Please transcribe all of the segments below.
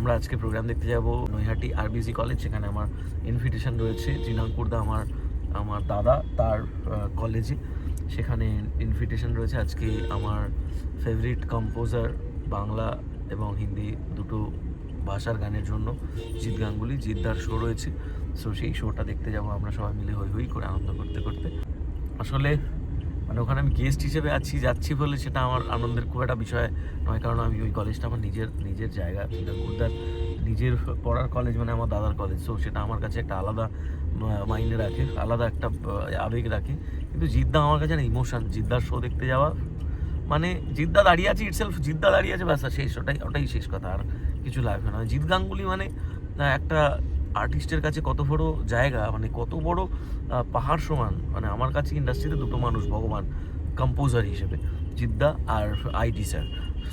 আমরা আজকে প্রোগ্রাম দেখতে যাব নৈহাটি আরবিসি কলেজ সেখানে আমার ইনভিটেশন রয়েছে। জিনাঙ্কুরদা আমার আমার দাদা, তার কলেজে সেখানে ইনভিটেশন রয়েছে আজকে আমার ফেভারিট কম্পোজার বাংলা এবং হিন্দি দুটো ভাষার গানের জন্য। জিৎ গাঙ্গুলি জিদ্দার শো রয়েছে। সো সেই শোটা দেখতে যাব আমরা সবাই মিলে হই হই করে আনন্দ করতে করতে। আসলে মানে ওখানে আমি গেস্ট হিসেবে আছি, যাচ্ছি বলে সেটা আমার আনন্দের খুব একটা বিষয় নয়, কারণ আমি ওই কলেজটা আমার নিজের নিজের জায়গা জিনাঙ্কুরদার নিজের পড়ার কলেজ মানে আমার দাদার কলেজ সো সেটা আমার কাছে একটা আলাদা মা- মাইনে রাখে, আলাদা একটা আবেগ রাখে। কিন্তু জিদ্দা আমার কাছে একটা ইমোশন জিদ্দার শো দেখতে যাওয়া মানে জিদ্দা দাঁড়িয়ে আছে ইটসেলফ জিদ্দা দাঁড়িয়ে আছে, ব্যাস শেষ ওটাই ওটাই শেষ কথা, আর কিছু লাগবে না। জিৎ গাঙ্গুলি মানে একটা আর্টিস্টের কাছে কত বড় জায়গা মানে কত বড় পাহাড় সমান মানে আমার কাছে ইন্ডাস্ট্রিতে দুটো মানুষ, ভগবান কম্পোজার হিসেবে, জিদ্দা আর আইটি স্যার।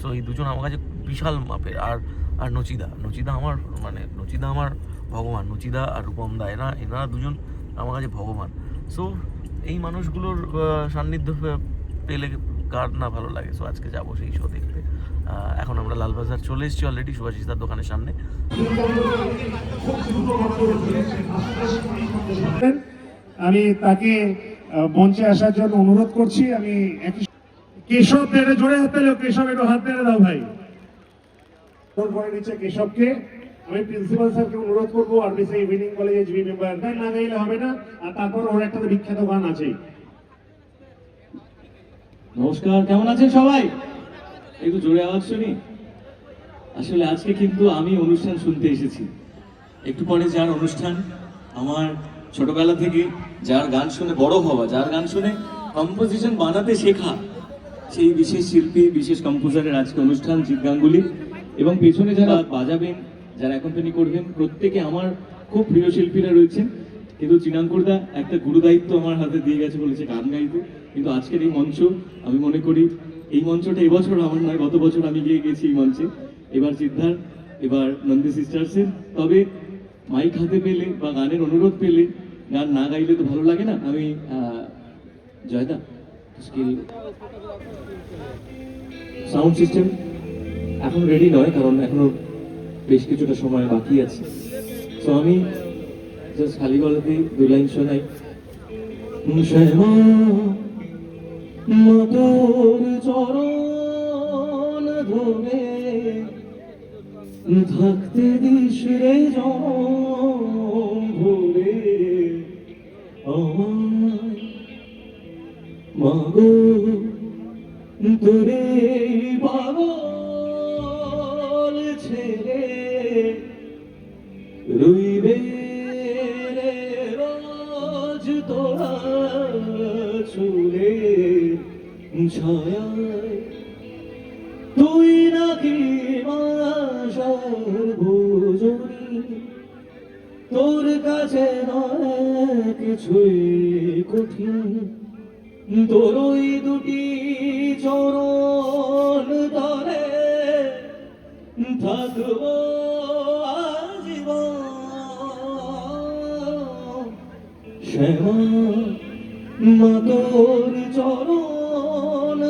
সো এই দুজন আমার কাছে বিশাল মাপের, আর আর নচিদা নচিদা আমার মানে নচিদা আমার ভগবান, নচিদা আর রূপম দা, এরা এনারা দুজন আমার কাছে ভগবান। সো এই মানুষগুলোর সান্নিধ্য পেলে কার না ভালো লাগে? সো আজকে যাব সেই শো দেখতে। এখন আমরা লালবাজার চলে এসেছি অলরেডি সুভাষিস দার দোকানের সামনে। আমি তাকে মঞ্চে আসার জন্য অনুরোধ করছি। আমি কেশব এটা জোরে হাত পেলে কেশব একটু হাত পেলে দাও ভাই। করে নিচ্ছে কেশবকে। আমি প্রিন্সিপাল স্যারকে অনুরোধ করব আরবিসি ইভিনিং কলেজে জিবি মেম্বার না গাইলে হবে না। আর তারপর ওর একটা বিখ্যাত গান আছেই নমস্কার, কেমন আছেন সবাই? একটু জোরে আওয়াজ শুনি। আসলে আজকে কিন্তু আমি অনুষ্ঠান শুনতে এসেছি। একটু পরে যার অনুষ্ঠান, আমার ছোটবেলা থেকে যার গান শুনে বড় হওয়া, যার গান শুনে কম্পোজিশন বানাতে শেখা, সেই বিশেষ শিল্পী, বিশেষ কম্পোজারের আজকে অনুষ্ঠান, জিৎ গাঙ্গুলি। এবং পেছনে যারা বাজাবেন, যারা অ্যাকম্পানি করবেন, প্রত্যেকে আমার খুব প্রিয় শিল্পীরা রয়েছেন। কিন্তু চিনাঙ্কুরদা একটা গুরু দায়িত্ব আমার হাতে দিয়ে গেছে বলেছে গান গাইতে। কিন্তু আজকের এই মঞ্চ, আমি মনে করি এই মঞ্চটা এবছর আমার নয়, গত বছর আমি গিয়ে গেছি এই মঞ্চে। এবার সিদ্ধার্থ এবার নন্দী সিস্টার্সের। তবে মাইক হাতে পেলে বা গানের অনুরোধ পেলে গান না গাইলে তো ভালো লাগে না। আমি জয়দা সাউন্ড সিস্টেম এখন রেডি নয়, কারণ এখনও বেশ কিছুটা সময় বাকি আছে। তো আমি খালি গলাতেই দু লাইন শোনাই মধুর চরণ ধরে থাকতে দিস রে ভরে আমায়। মাগো তোরে পাগল ছেড়ে রইবে ছায়ায় তুই নাকি ভোজনী তোর কাছে নয় কিছুই কঠিন। তোর ওই দুটি চরণ আজীবন। শ্যামা মাতোর চরণ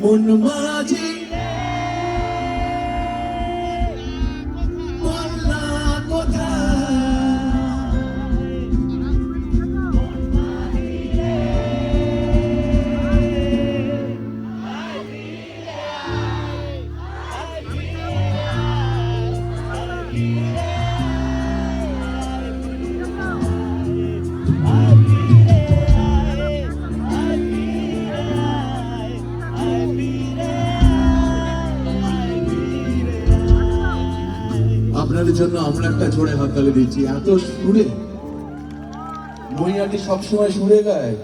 মন মাঝি বললা আপনাদের জন্য আমরা একটা জোরে হাততালি দিচ্ছি। এত সুরে? মহিলাটি সবসময় সুরে গায়।